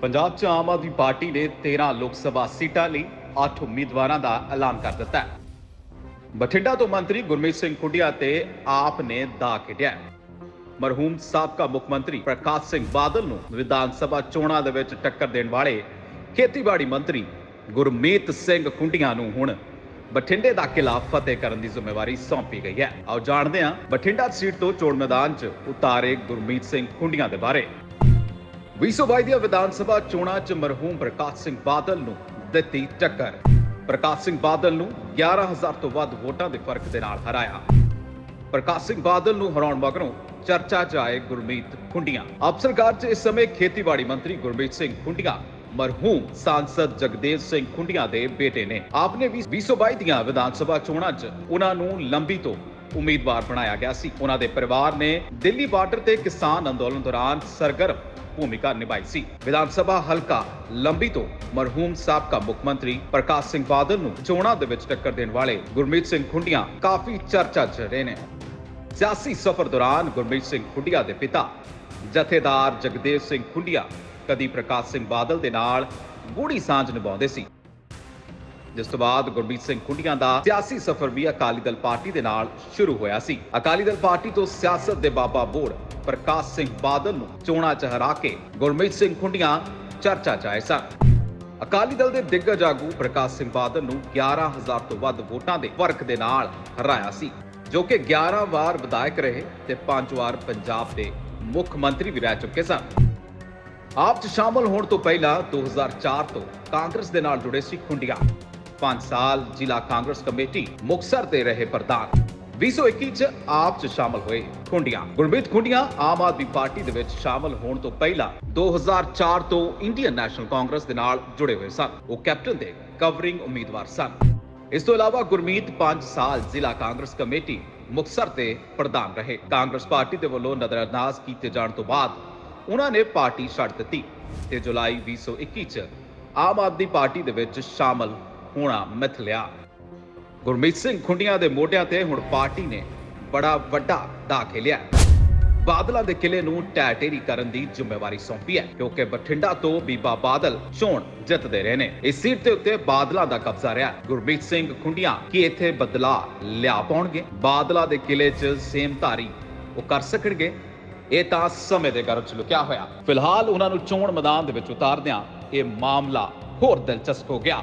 ਪੰਜਾਬ 'ਚ ਆਮ ਆਦਮੀ ਪਾਰਟੀ ਨੇ 13 ਲੋਕ ਸਭਾ ਸੀਟਾਂ ਲਈ 8 ਉਮੀਦਵਾਰਾਂ ਦਾ ਐਲਾਨ ਕਰ ਦਿੱਤਾ ਹੈ। ਬਠਿੰਡਾ ਤੋਂ ਮੰਤਰੀ ਗੁਰਮੀਤ ਸਿੰਘ ਖੁੱਡੀਆ ਤੇ ਆਪ ਨੇ ਦਾ ਖੇਡਿਆ ਮਰਹੂਮ ਸਾਬਕਾ ਮੁੱਖ ਮੰਤਰੀ ਪ੍ਰਕਾਸ਼ ਸਿੰਘ ਬਾਦਲ ਨੂੰ ਵਿਧਾਨ ਸਭਾ ਚੋਣਾਂ ਦੇ ਵਿੱਚ ਟੱਕਰ ਦੇਣ ਵਾਲੇ ਖੇਤੀਬਾੜੀ ਮੰਤਰੀ ਗੁਰਮੀਤ ਸਿੰਘ ਖੁੰਡੀਆਂ ਨੂੰ ਹੁਣ ਬਠਿੰਡੇ ਦਾ ਕਿਲਾ ਫਤਿਹ ਕਰਨ ਦੀ ਜ਼ਿੰਮੇਵਾਰੀ ਸੌਂਪੀ ਗਈ ਹੈ। ਆਓ ਜਾਣਦੇ ਹਾਂ ਬਠਿੰਡਾ ਸੀਟ ਤੋਂ ਚੋਣ ਮੈਦਾਨ 'ਚ ਉਤਾਰੇ ਗੁਰਮੀਤ ਸਿੰਘ ਖੁੰਡੀਆਂ ਦੇ ਬਾਰੇ। 2022 ਦੀਆਂ ਵਿਧਾਨ ਸਭਾ ਚੋਣਾਂ 'ਚ ਮਰਹੂਮ ਪ੍ਰਕਾਸ਼ ਸਿੰਘ ਬਾਦਲ ਨੂੰ ਦਿੱਤੀ ਟੱਕਰ। ਪ੍ਰਕਾਸ਼ ਸਿੰਘ ਬਾਦਲ ਨੂੰ 11000 ਤੋਂ ਵੱਧ ਵੋਟਾਂ ਦੇ ਫ਼ਰਕ ਦੇ ਨਾਲ ਹਰਾਇਆ। ਪ੍ਰਕਾਸ਼ ਸਿੰਘ ਬਾਦਲ ਨੂੰ ਹਰਾਉਣ ਮਗਰੋਂ ਚਰਚਾ 'ਚ ਆਏ ਗੁਰਮੀਤ ਖੁੰਡੀਆਂ। ਆਪ ਸਰਕਾਰ 'ਚ ਇਸ ਸਮੇਂ ਖੇਤੀਬਾੜੀ ਮੰਤਰੀ ਗੁਰਮੀਤ ਸਿੰਘ ਖੁੰਡੀਆਂ, ਮਰਹੂਮ ਸਾਂਸਦ ਜਗਦੇਵ ਸਿੰਘ ਖੁੰਡੀਆਂ ਦੇ ਬੇਟੇ ਨੇ। ਆਪ ਨੇ ਵੀ 2022 ਦੀਆਂ ਵਿਧਾਨ ਸਭਾ ਚੋਣਾਂ 'ਚ ਉਹਨਾਂ ਨੂੰ ਲੰਬੀ ਤੋਂ ਉਮੀਦਵਾਰ ਬਣਾਇਆ ਗਿਆ ਸੀ। ਉਹਨਾਂ ਦੇ ਪਰਿਵਾਰ ਨੇ ਦਿੱਲੀ ਬਾਰਡਰ ਤੇ ਕਿਸਾਨ ਅੰਦੋਲਨ ਦੌਰਾਨ ਸਰਗਰਮ ਭੂਮਿਕਾ ਨਿਭਾਈ ਸੀ। ਵਿਧਾਨ ਸਭਾ ਹਲਕਾ ਲੰਬੀ ਤੋਂ ਮਰਹੂਮ ਸਾਬਕਾ ਮੁੱਖ ਮੰਤਰੀ ਪ੍ਰਕਾਸ਼ ਸਿੰਘ ਬਾਦਲ ਨੂੰ ਚੋਣਾਂ ਦੇ ਵਿੱਚ ਟੱਕਰ ਦੇਣ ਵਾਲੇ ਗੁਰਮੀਤ ਸਿੰਘ ਖੁੰਡੀਆਂ ਕਾਫੀ ਚਰਚਾ 'ਚ ਰਹੇ ਨੇ। ਸਿਆਸੀ ਸਫ਼ਰ ਦੌਰਾਨ ਗੁਰਮੀਤ ਸਿੰਘ ਖੁੰਡੀਆਂ ਦੇ ਪਿਤਾ ਜਥੇਦਾਰ ਜਗਦੇਵ ਸਿੰਘ ਖੁੰਡੀਆਂ ਕਦੀ ਪ੍ਰਕਾਸ਼ ਸਿੰਘ ਬਾਦਲ ਦੇ ਨਾਲ ਗੂੜੀ ਸਾਂਝ ਨਿਭਾਉਂਦੇ ਸੀ। ਜਿਸ ਤੋਂ ਬਾਅਦ ਗੁਰਮੀਤ ਸਿੰਘ ਖੁੰਡੀਆਂ ਦਾ ਸਿਆਸੀ ਸਫ਼ਰ ਵੀ ਅਕਾਲੀ ਦਲ ਪਾਰਟੀ ਦੇ ਨਾਲ ਸ਼ੁਰੂ ਹੋਇਆ ਸੀ। ਅਕਾਲੀ ਦਲ ਪਾਰਟੀ ਤੋਂ ਸਿਆਸਤ ਦੇ ਬਾਬਾ ਬੋੜ ਪ੍ਰਕਾਸ਼ ਸਿੰਘ ਬਾਦਲ ਨੂੰ ਚੋਣਾਂ 'ਚ ਹਰਾ ਕੇ ਗੁਰਮੀਤ ਸਿੰਘ ਖੁੰਡੀਆਂ ਚਰਚਾ 'ਚ ਆਏ ਸਨ। ਅਕਾਲੀ ਦਲ ਦੇ ਦਿੱਗਜ ਆਗੂ ਪ੍ਰਕਾਸ਼ ਸਿੰਘ ਬਾਦਲ ਨੂੰ 11000 ਤੋਂ ਵੱਧ ਵੋਟਾਂ ਦੇ ਫ਼ਰਕ ਦੇ ਨਾਲ ਹਰਾਇਆ ਸੀ, ਜੋ ਕਿ 11 ਵਾਰ ਵਿਧਾਇਕ ਰਹੇ ਤੇ 5 ਵਾਰ ਪੰਜਾਬ ਦੇ ਮੁੱਖ ਮੰਤਰੀ ਵੀ ਰਹਿ ਚੁੱਕੇ ਸਨ। ਆਪ 'ਚ ਸ਼ਾਮਲ ਹੋਣ ਤੋਂ ਪਹਿਲਾਂ 2004 ਤੋਂ ਕਾਂਗਰਸ ਦੇ ਨਾਲ ਜੁੜੇ ਸੀ ਖੁੰਡੀਆਂ। 5 ਸਾਲ ਜ਼ਿਲ੍ਹਾ ਕਾਂਗਰਸ ਕਮੇਟੀ ਮੁਕਸਰ ਦੇ ਰਹੇ ਪ੍ਰਧਾਨ। 2021 ਚ ਆਪ 'ਚ ਸ਼ਾਮਲ ਹੋਏ ਖੁੰਡੀਆਂ। ਗੁਰਮੀਤ ਖੁੰਡੀਆਂ ਆਮ ਆਦਮੀ ਪਾਰਟੀ ਦੇ ਵਿੱਚ ਸ਼ਾਮਲ ਹੋਣ ਤੋਂ ਪਹਿਲਾਂ 2004 ਤੋਂ ਇੰਡੀਅਨ ਨੈਸ਼ਨਲ ਕਾਂਗਰਸ ਦੇ ਨਾਲ ਜੁੜੇ ਹੋਏ ਸਨ। ਉਹ ਕੈਪਟਨ ਦੇ ਕਵਰਿੰਗ ਉਮੀਦਵਾਰ ਸਨ। ਇਸ ਤੋਂ ਇਲਾਵਾ ਗੁਰਮੀਤ 5 ਸਾਲ ਜ਼ਿਲ੍ਹਾ ਕਾਂਗਰਸ ਕਮੇਟੀ ਮੁਕਸਰ ਦੇ ਪ੍ਰਧਾਨ ਰਹੇ। ਕਾਂਗਰਸ ਪਾਰਟੀ ਦੇ ਵੱਲੋਂ ਨਜ਼ਰਅੰਦਾਜ਼ ਕੀਤੇ ਜਾਣ ਤੋਂ ਬਾਅਦ ਉਹਨਾਂ ਨੇ ਪਾਰਟੀ ਛੱਡ ਦਿੱਤੀ ਤੇ ਜੁਲਾਈ 2021 ਚ ਆਮ ਆਦਮੀ ਪਾਰਟੀ ਦੇ ਵਿੱਚ ਸ਼ਾਮਲ ਹੋਣਾ ਮਿਥ ਲਿਆ। ਗੁਰਮੀਤ ਸਿੰਘ ਖੁੰਡੀਆਂ ਦੇ ਮੋਢਿਆਂ ਤੇ ਹੁਣ ਪਾਰਟੀ ਨੇ ਬੜਾ ਵੱਡਾ ਦਾ ਖੇਲਿਆ। ਬਾਦਲਾਂ ਦੇ ਕਿਲੇ ਨੂੰ ਟੈਟੇਰੀ ਕਰਨ ਦੀ ਜ਼ਿੰਮੇਵਾਰੀ ਸੌਂਪੀ ਹੈ, ਕਿਉਂਕਿ ਬਠਿੰਡਾ ਤੋਂ ਬੀਬਾ ਬਾਦਲ ਚੋਣ ਜਿੱਤਦੇ ਰਹੇ ਨੇ। ਇਸ ਸੀਟ ਦੇ ਉੱਤੇ ਬਾਦਲਾਂ ਦਾ ਕਬਜ਼ਾ ਰਿਹਾ। ਗੁਰਮੀਤ ਸਿੰਘ ਖੁੰਡੀਆਂ ਕੀ ਇੱਥੇ ਬਦਲਾ ਲਿਆ ਪਾਉਣਗੇ? ਬਾਦਲਾਂ ਦੇ ਕਿਲੇ 'ਚ ਸੇਮਧਾਰੀ ਉਹ ਕਰ ਸਕਣਗੇ? ਇਹ ਤਾਂ ਸਮੇਂ ਦੇ ਗਰਭ 'ਚ ਲੁਕਿਆ ਹੋਇਆ। ਫਿਲਹਾਲ ਉਹਨਾਂ ਨੂੰ ਚੋਣ ਮੈਦਾਨ ਦੇ ਵਿੱਚ ਉਤਾਰਦਿਆਂ ਇਹ ਮਾਮਲਾ ਹੋਰ ਦਿਲਚਸਪ ਹੋ ਗਿਆ।